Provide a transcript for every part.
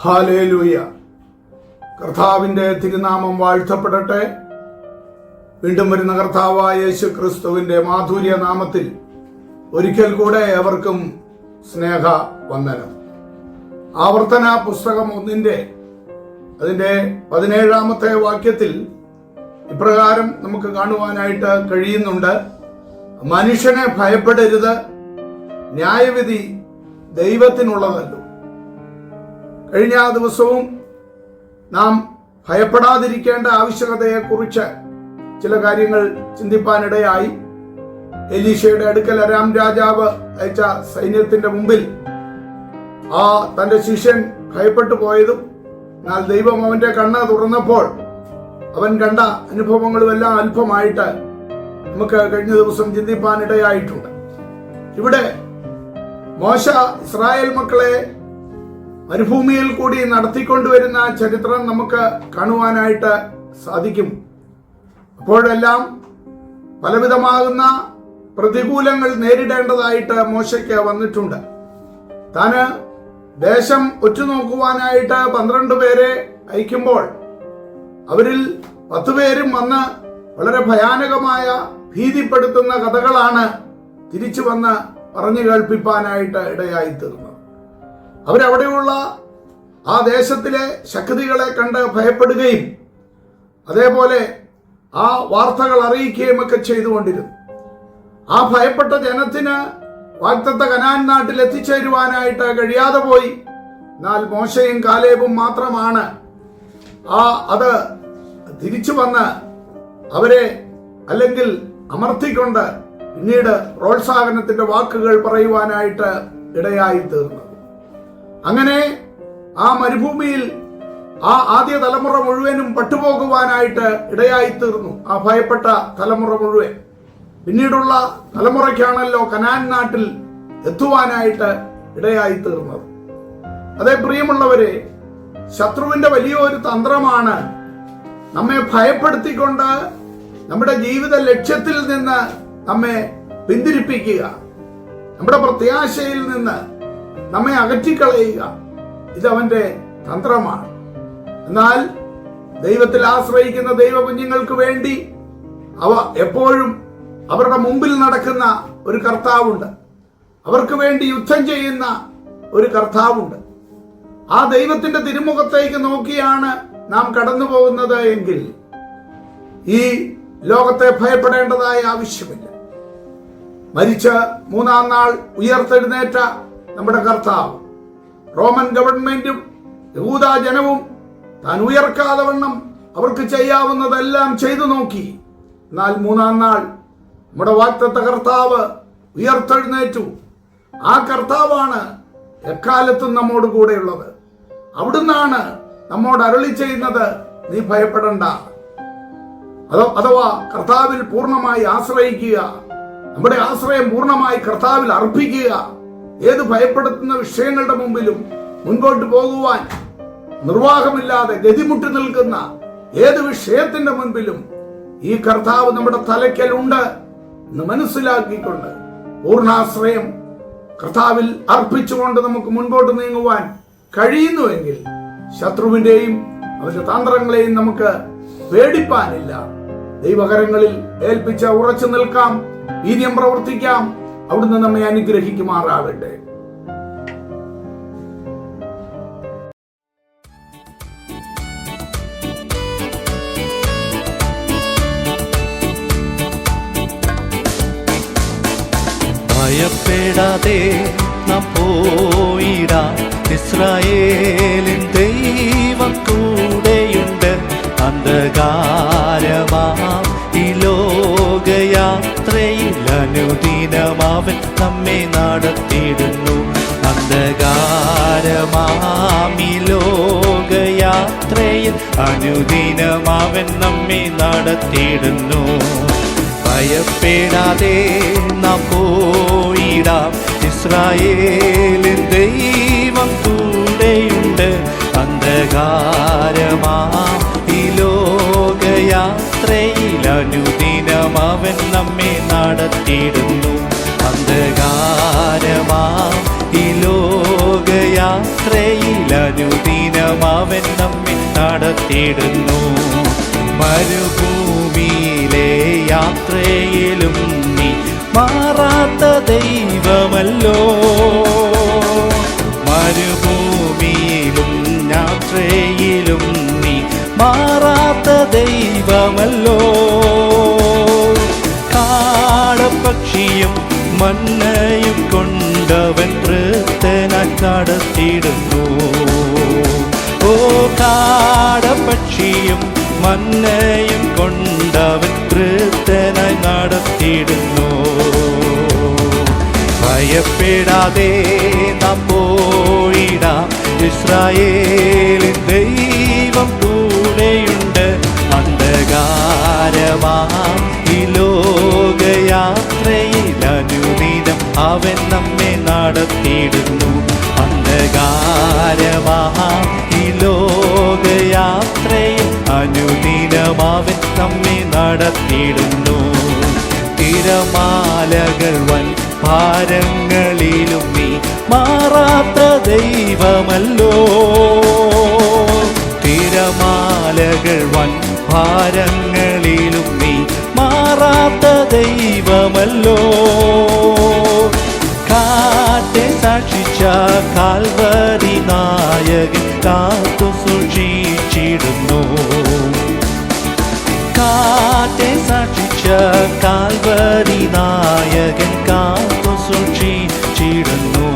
Hallelujah. കർത്താവിന്റെ തിരുനാമം വാഴ്ത്തപ്പെടട്ടെ. വീണ്ടും വരുന്ന കർത്താവായ യേശു ക്രിസ്തുവിന്റെ മാധുര്യ നാമത്തിൽ ഒരിക്കൽ കൂടെ അവർക്കും സ്നേഹ വന്ദനം. ആവർത്തന പുസ്തകം ഒന്നിന്റെ അതിന്റെ പതിനേഴാമത്തെ വാക്യത്തിൽ ഇപ്രകാരം നമുക്ക് കാണുവാനായിട്ട് കഴിയുന്നുണ്ട്. മനുഷ്യനെ ഭയപ്പെടരുത്. ന്യായവിധി ദൈവത്തിനുള്ളതല്ലോ. കഴിഞ്ഞ ദിവസവും നാം ഭയപ്പെടാതിരിക്കേണ്ട ആവശ്യകതയെക്കുറിച്ച് ചില കാര്യങ്ങൾ ചിന്തിപ്പാനിടയായി. എലീഷയുടെ അടുക്കൽ അരാം രാജാവ് അയച്ച സൈന്യത്തിന്റെ മുമ്പിൽ ആ തന്റെ ശിഷ്യൻ ഭയപ്പെട്ടു പോയതും എന്നാൽ ദൈവം അവന്റെ കണ്ണ് തുറന്നപ്പോൾ അവൻ കണ്ട അനുഭവങ്ങളും എല്ലാം അല്പമായിട്ട് നമുക്ക് കഴിഞ്ഞ ദിവസം ചിന്തിപ്പാനിടയായിട്ടുണ്ട്. ഇവിടെ മോശ ഇസ്രായേൽ മക്കളെ മരുഭൂമിയിൽ കൂടി നടത്തിക്കൊണ്ടുവരുന്ന ചരിത്രം നമുക്ക് കാണുവാനായിട്ട് സാധിക്കും. അപ്പോഴെല്ലാം പലവിധമാകുന്ന പ്രതികൂലങ്ങൾ നേരിടേണ്ടതായിട്ട് മോശയ്ക്ക് വന്നിട്ടുണ്ട്. താന് ദേശം ഒറ്റുനോക്കുവാനായിട്ട് പന്ത്രണ്ട് പേരെ അയക്കുമ്പോൾ അവരിൽ പത്ത് പേരും വന്ന് വളരെ ഭയാനകമായ ഭീതിപ്പെടുത്തുന്ന കഥകളാണ് തിരിച്ചു വന്ന് പറഞ്ഞു കേൾപ്പിപ്പാനായിട്ട് ഇടയായി തീർന്നത് അവരവിടെയുള്ള ആ ദേശത്തിലെ ശക്തികളെ കണ്ട് ഭയപ്പെടുകയും അതേപോലെ ആ വാർത്തകൾ അറിയിക്കുകയും ഒക്കെ ചെയ്തുകൊണ്ടിരുന്നു. ആ ഭയപ്പെട്ട ജനത്തിന് വാക്തത്വ കനാൻ നാട്ടിൽ എത്തിച്ചേരുവാനായിട്ട് കഴിയാതെ പോയി. എന്നാൽ മോശയും കാലേബും മാത്രമാണ്. ആ അത് തിരിച്ചു വന്ന് അവരെ അല്ലെങ്കിൽ അമർത്തിക്കൊണ്ട് പിന്നീട് പ്രോത്സാഹനത്തിന്റെ വാക്കുകൾ പറയുവാനായിട്ട് ഇടയായി തീർന്നത് അങ്ങനെ ആ മരുഭൂമിയിൽ ആ ആദ്യ തലമുറ മുഴുവനും പട്ടുപോകുവാനായിട്ട് ഇടയായി തീർന്നു ആ ഭയപ്പെട്ട തലമുറ മുഴുവൻ. പിന്നീടുള്ള തലമുറയ്ക്കാണല്ലോ കനാൻ നാട്ടിൽ എത്തുവാനായിട്ട് ഇടയായി തീർന്നത് അതേ പ്രിയമുള്ളവരെ ശത്രുവിന്റെ വലിയൊരു തന്ത്രമാണ് നമ്മെ ഭയപ്പെടുത്തിക്കൊണ്ട് നമ്മുടെ ജീവിത ലക്ഷ്യത്തിൽ നിന്ന് നമ്മെ പിന്തിരിപ്പിക്കുക. നമ്മുടെ പ്രത്യാശയിൽ നിന്ന് നമ്മെ അകറ്റിക്കളയുക. ഇതവന്റെ തന്ത്രമാണ്. എന്നാൽ ദൈവത്തിൽ ആശ്രയിക്കുന്ന ദൈവ കുഞ്ഞുങ്ങൾക്ക് വേണ്ടി അവ എപ്പോഴും അവരുടെ മുമ്പിൽ നടക്കുന്ന ഒരു കർത്താവുണ്ട്. അവർക്ക് വേണ്ടി യുദ്ധം ചെയ്യുന്ന ഒരു കർത്താവുണ്ട്. ആ ദൈവത്തിന്റെ തിരുമുഖത്തേക്ക് നോക്കിയാണ് നാം കടന്നു പോകുന്നത് എങ്കിൽ ഈ ലോകത്തെ ഭയപ്പെടേണ്ടതായ ആവശ്യമില്ല. മരിച്ച മൂന്നാം നാൾ ഉയർത്തെഴുന്നേറ്റ നമ്മുടെ കർത്താവ്. റോമൻ ഗവൺമെന്റും യഹൂദാ ജനവും താൻ ഉയർക്കാതെ വണ്ണം അവർക്ക് ചെയ്യാവുന്നതെല്ലാം ചെയ്തു നോക്കി. എന്നാൽ മൂന്നാം നാൾ നമ്മുടെ വാക്തത്വ കർത്താവ് ഉയർത്തെഴുന്നേറ്റു. ആ കർത്താവാണ് എക്കാലത്തും നമ്മോട് കൂടെയുള്ളത്. അവിടുന്നാണ് നമ്മോട് അരളി ചെയ്യുന്നത് നീ ഭയപ്പെടണ്ട. അഥവാ കർത്താവിൽ പൂർണമായി ആശ്രയിക്കുക നമ്മുടെ ആശ്രയം പൂർണമായി കർത്താവിൽ അർപ്പിക്കുക ഏത് ഭയപ്പെടുത്തുന്ന വിഷയങ്ങളുടെ മുമ്പിലും മുൻപോട്ട് പോകുവാൻ നിർവാഹമില്ലാതെ ഗതിമുട്ടി നിൽക്കുന്ന ഏത് വിഷയത്തിന്റെ മുൻപിലും ഈ കർത്താവ് നമ്മുടെ തലയ്ക്കലുണ്ട് എന്ന് മനസ്സിലാക്കിക്കൊണ്ട് പൂർണാശ്രയം കർത്താവിൽ അർപ്പിച്ചുകൊണ്ട് നമുക്ക് മുൻപോട്ട് നീങ്ങുവാൻ കഴിയുന്നുവെങ്കിൽ ശത്രുവിന്റെയും അവരുടെ തന്ത്രങ്ങളെയും നമുക്ക് പേടിപ്പാനില്ല. ദൈവകരങ്ങളിൽ ഏൽപ്പിച്ച ഉറച്ചു നിൽക്കാം. വീര്യം പ്രവർത്തിക്കാം. അവിടുന്ന് നമ്മെ അനുഗ്രഹിക്കുമാറാകട്ടെ. ഭയപ്പെടാതെ നാം ഇസ്രായേലിൻ ദൈവം കൂടെയുണ്ട്. അന്ധകാരമാം ലോകയാത്രയിൽ അനുദിനമാവൻ നമ്മെ നടത്തിയിടുന്നു. അന്ധകാരമാമി ലോകയാത്രയിൽ അനുദിനമാവൻ നമ്മെ നടത്തിയിടുന്നു. ഭയപ്പെടാതെ നാം പോയിടാം. ഇസ്രായേലിൻ ദൈവം കൂടെയുണ്ട്. അന്ധകാരമാ ഈ അനുദിനം അവൻ നമ്മെ നടത്തിയിടുന്നു. അന്ധകാരമാ ഈ യാത്രയിൽ അവൻ നമ്മെ നടത്തിയിടുന്നു. മരുഭൂമിയിലെ യാത്രയിലും നീ മാറാത്ത ദൈവമല്ലോ. മരുഭൂമിയിലും യാത്രയിലും നീ മാറാത്ത ദൈവമല്ലോ കാടപ്പക്ഷിയും മണ്ണയും കൊണ്ടവൻ വൃത്തനായി ഓ കാടപ്പക്ഷിയും മണ്ണയും കൊണ്ടവൻ വൃത്തനായി നടത്തിയിടുന്നു. ഭയപ്പെടാതെ നാം പോയിടാം. ഇസ്രായേലിൻ അവൻ നമ്മെ നടത്തിയിടുന്നു. അന്ധകാരമാം ഈ ലോകയാത്രയിൽ അനുദിനം അവൻ നമ്മെ നടത്തിയിടുന്നു. തിരമാലകൾ വൻ ഭാരങ്ങളിലും നീ മാറാത്ത ദൈവമല്ലോ. തിരമാലകൾ വൻ ഭാരങ്ങളിലും നീ മാറാത്ത ദൈവമല്ലോ. കാൽവരി നായകൻ കാത്തു സൂക്ഷിച്ചിടുന്നു. കാറ്റെ സാക്ഷിച്ച കാൽവരി നായകൻ കാത്തു സൂക്ഷിച്ചിടുന്നു.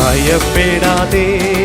ഭയപ്പെടാതെ